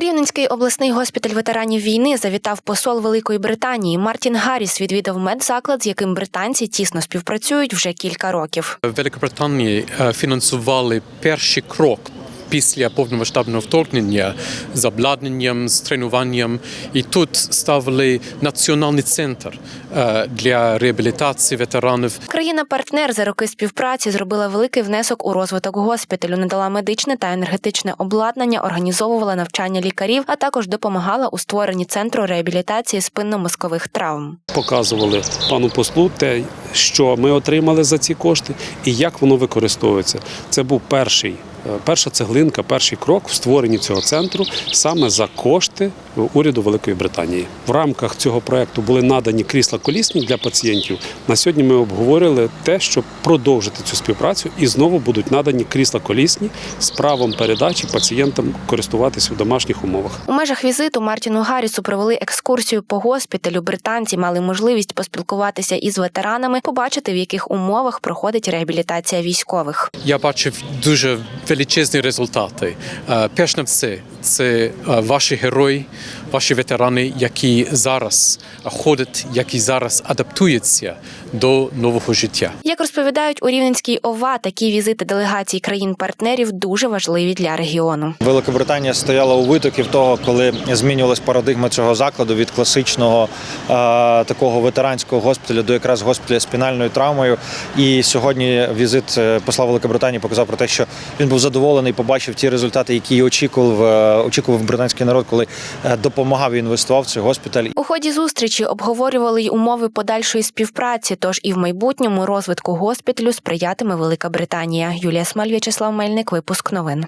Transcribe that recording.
Рівненський обласний госпіталь ветеранів війни завітав посол Великої Британії Мартін Гарріс. Відвідав медзаклад, з яким британці тісно співпрацюють вже кілька років. В Великобританії е, фінансували перший крок. Після повномасштабного вторгнення з обладнанням, з тренуванням, і тут ставили національний центр е, для реабілітації ветеранів. Країна-партнер за роки співпраці зробила великий внесок у розвиток госпіталю, надала медичне та енергетичне обладнання, організовувала навчання лікарів, а також допомагала у створенні центру реабілітації спинномозкових травм. показували пану послу те, що ми отримали за ці кошти і як воно використовується. Це був перший. е, Перша цеглинка, перший крок в створенні цього центру саме за кошти уряду Великої Британії. В рамках цього проекту були надані крісла колісні для пацієнтів. На сьогодні ми обговорили те, щоб продовжити цю співпрацю, і знову будуть надані крісла колісні з правом передачі пацієнтам користуватися в домашніх умовах. У межах візиту Мартіну Гаррісу провели екскурсію по госпіталю. Британці мали можливість поспілкуватися із ветеранами, побачити в яких умовах проходить реабілітація військових. Я бачив дуже величезні результати. Е, Перш на все, це е, ваші герої, ваші ветерани, які зараз ходять, які зараз адаптуються до нового життя. Як розповідають у Рівненській ОВА, такі візити делегацій країн-партнерів дуже важливі для регіону. Великобританія стояла у витоків того, коли змінювалась парадигма цього закладу від класичного е, такого ветеранського госпіталю до якраз госпіталя спінальною травмою. І сьогодні візит е, посла Великобританії показав про те, що він був задоволений, побачив ті результати, які очікував, е, очікував британський народ, коли е, допомагав і інвестував в цей госпіталь. У ході зустрічі обговорювали й умови подальшої співпраці. Тож і в майбутньому розвитку госпіталю сприятиме Велика Британія. Юлія Смаль, В'ячеслав Мельник, випуск новин.